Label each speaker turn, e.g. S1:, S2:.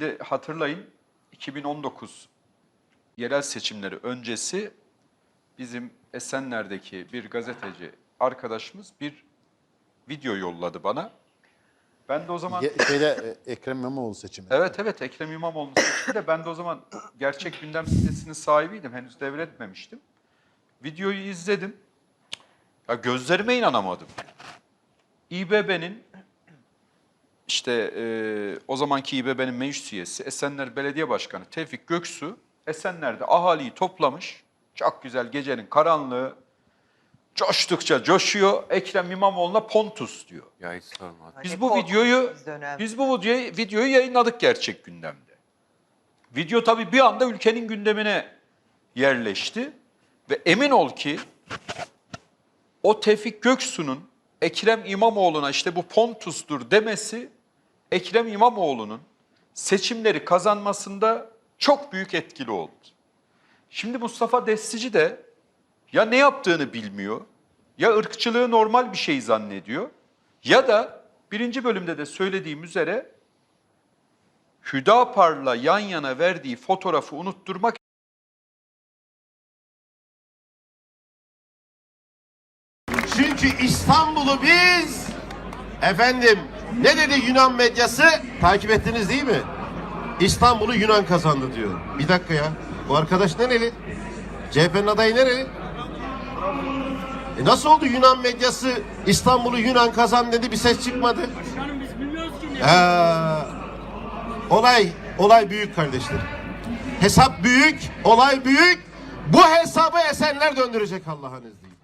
S1: De hatırlayın 2019 yerel seçimleri öncesi bizim Esenler'deki bir gazeteci arkadaşımız bir video yolladı bana. Ben de o zaman
S2: Ye- Şeyde, e, Ekrem İmamoğlu seçimi.
S1: Evet evet Ekrem İmamoğlu'nun seçiminde ben de o zaman gerçek gündem sitesinin sahibiydim. Henüz devretmemiştim. Videoyu izledim. Ya gözlerime inanamadım. İBB'nin işte e, o zamanki İBB'nin meclis üyesi Esenler Belediye Başkanı Tevfik Göksu Esenler'de ahaliyi toplamış. Çok güzel gecenin karanlığı coştukça coşuyor. Ekrem İmamoğlu'na Pontus diyor.
S3: Ya hiç sorma.
S1: Biz bu videoyu biz bu videoyu, videoyu yayınladık gerçek gündemde. Video tabii bir anda ülkenin gündemine yerleşti ve emin ol ki o Tevfik Göksu'nun Ekrem İmamoğlu'na işte bu Pontus'tur demesi Ekrem İmamoğlu'nun seçimleri kazanmasında çok büyük etkili oldu. Şimdi Mustafa Destici de ya ne yaptığını bilmiyor, ya ırkçılığı normal bir şey zannediyor ya da birinci bölümde de söylediğim üzere Hüdapar'la yan yana verdiği fotoğrafı unutturmak
S4: Çünkü İstanbul'u biz efendim ne dedi Yunan medyası takip ettiniz değil mi? İstanbul'u Yunan kazandı diyor. Bir dakika ya. Bu arkadaş nereli? CHP'nin adayı nereli? E nasıl oldu Yunan medyası İstanbul'u Yunan kazandı dedi bir ses çıkmadı.
S5: Başkanım biz bilmiyoruz ki ne.
S4: Ee, olay olay büyük kardeşler. Hesap büyük, olay büyük. Bu hesabı Esenler döndürecek Allah'ın izniyle.